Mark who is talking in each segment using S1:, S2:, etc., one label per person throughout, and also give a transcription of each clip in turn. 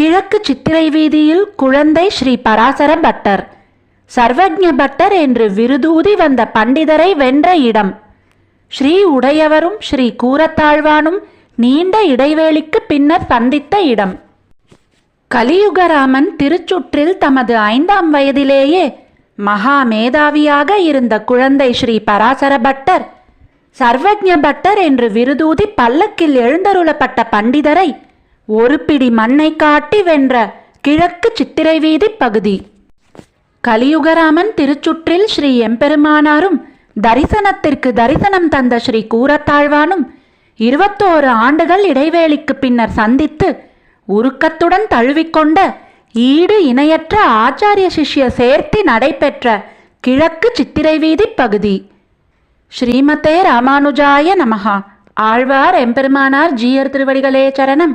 S1: கிழக்கு சித்திரை வீதியில் குழந்தை ஸ்ரீ பராசர பட்டர். சர்வஜ்ஞ பட்டர் என்று விருதூதி வந்த பண்டிதரை வென்ற இடம். ஸ்ரீ உடையவரும் ஸ்ரீ கூரத்தாழ்வானும் நீண்ட இடைவேளிக்கு பின்னர் சந்தித்த இடம். கலியுகராமன் திருச்சுற்றில் தமது ஐந்தாம் வயதிலேயே மகா மேதாவியாக இருந்த குழந்தை ஸ்ரீ பராசர பட்டர் சர்வஜ்ஞ பட்டர் என்று விருதூதி பல்லக்கில் எழுந்தருளப்பட்ட பண்டிதரை ஒரு பிடி மண்ணை காட்டி வென்ற கிழக்கு சித்திரை வீதி பகுதி. கலியுகராமன் திருச்சுற்றில் ஸ்ரீ எம்பெருமானாரும் தரிசனத்திற்கு தரிசனம் தந்த ஸ்ரீ கூரத்தாழ்வானும் இருபத்தோரு ஆண்டுகள் இடைவேளைக்கு பின்னர் சந்தித்து உருக்கத்துடன் தழுவிக்கொண்ட ஈடு இணையற்ற ஆச்சாரிய சிஷ்ய சேர்த்தி நடைபெற்ற கிழக்கு சித்திரை வீதி பகுதி. ஸ்ரீமதே ராமானுஜாய நமகா ஆழ்வார் எம்பெருமானார் ஜீயர் திருவடிகளே சரணம்.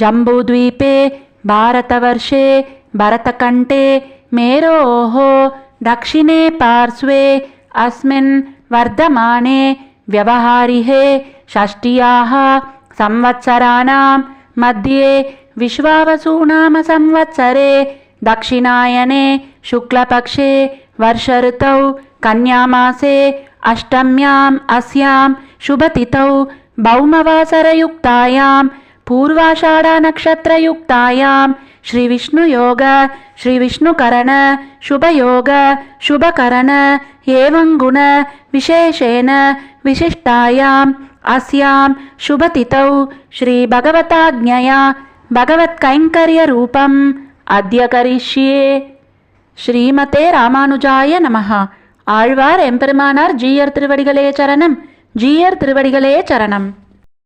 S1: जम्बूद्वीपे भारतवर्षे भरतकण्ठे मेरोः दक्षिणे पार्श्वे अस्मिन् वर्धमाने व्यवहारिहे षष्ट्याः संवत्सराणां मध्ये विश्वावसूनाम संवत्सरे दक्षिणायने शुक्लपक्षे वर्षऋतौ कन्यामासे अष्टम्याम् अस्यां शुभतिथौ भौमवासरयुक्तायां पूर्वाषाढानक्षत्रयुक्तायां ஸ்ரீ விஷ்ணு யோக ஸ்ரீ விஷ்ணு கரண சுபயோக சுபகரண ஏவங்குண விசேஷேன விசிஷ்டாயாம் அஸ்யாம் சுபதிதௌ ஸ்ரீ பகவதாஜ்ஞயா பகவத்கைங்கரியரூபம் அத்ய கரிஷ்யே ஸ்ரீமதே ராமானுஜாய நமஹ ஆழ்வார் எம்பெருமானார் ஜீயர் திருவடிகளே சரணம் ஜீயர் திருவடிகளே சரணம்